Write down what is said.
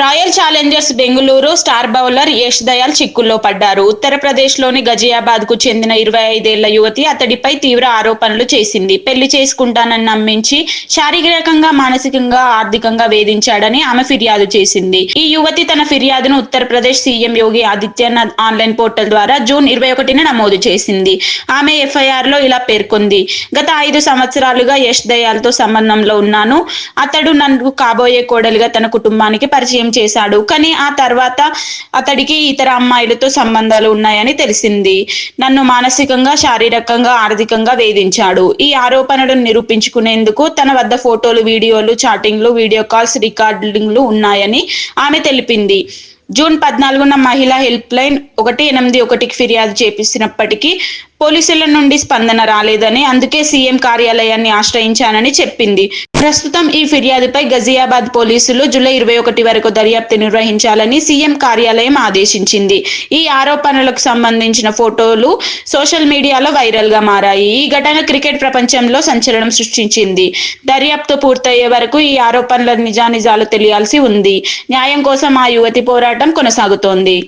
Royal Challengers Bengaluru star bowler Yash Dayal చిక్కుల్లో పడ్డారు. ఉత్తరప్రదేశ్లోని గజియాబాద్కు చెందిన ఇరవై ఐదేళ్ళ యువతి అతడిపై తీవ్ర ఆరోపణలు చేసింది. పెళ్ళి చేసుకుంటానని నమ్మించి శారీరకంగా మానసికంగా ఆర్థికంగా వేధించాడని ఆమె ఫిర్యాదు చేసింది. ఈ యువతి తన ఫిర్యాదును Uttar Pradesh CM Yogi Adityanath online portal ద్వారా జూన్ ఇరవై ఒకటిన నమోదు చేసింది. ఆమె ఎఫ్ఐఆర్లో ఇలా పేర్కొంది. గత ఐదు సంవత్సరాలుగా యష్ దయాల్తో సంబంధంలో ఉన్నాను. అతడు నన్ను కాబోయే కోడలిగా తన కుటుంబానికి పరిచయం చేశాడు? కానీ ఆ తర్వాత అతడికి ఇతర అమ్మాయిలతో సంబంధాలు ఉన్నాయని తెలిసింది. నన్ను మానసికంగా శారీరకంగా ఆర్థికంగా వేధించాడు. ఈ ఆరోపణలను నిరూపించుకునేందుకు తన వద్ద ఫోటోలు వీడియోలు చాటింగ్లు వీడియో కాల్స్ రికార్డింగ్లు ఉన్నాయని ఆమె తెలిపింది. జూన్ పద్నాలుగున మహిళా హెల్ప్ లైన్ ఒకటి ఎనిమిది ఒకటికి ఫిర్యాదు చేపిస్తున్నప్పటికీ పోలీసుల నుండి స్పందన రాలేదని అందుకే సీఎం కార్యాలయాన్ని ఆశ్రయించానని చెప్పింది. ప్రస్తుతం ఈ ఫిర్యాదుపై గజియాబాద్ పోలీసులు జూలై ఇరవై ఒకటి వరకు దర్యాప్తు నిర్వహించాలని సీఎం కార్యాలయం ఆదేశించింది. ఈ ఆరోపణలకు సంబంధించిన ఫోటోలు సోషల్ మీడియాలో వైరల్గా మారాయి. ఈ ఘటన క్రికెట్ ప్రపంచంలో సంచలనం సృష్టించింది. దర్యాప్తు పూర్తయ్యే వరకు ఈ ఆరోపణల నిజానిజాలు తెలియాల్సి ఉంది. న్యాయం కోసం ఆ యువతి పోరాటం కొనసాగుతోంది.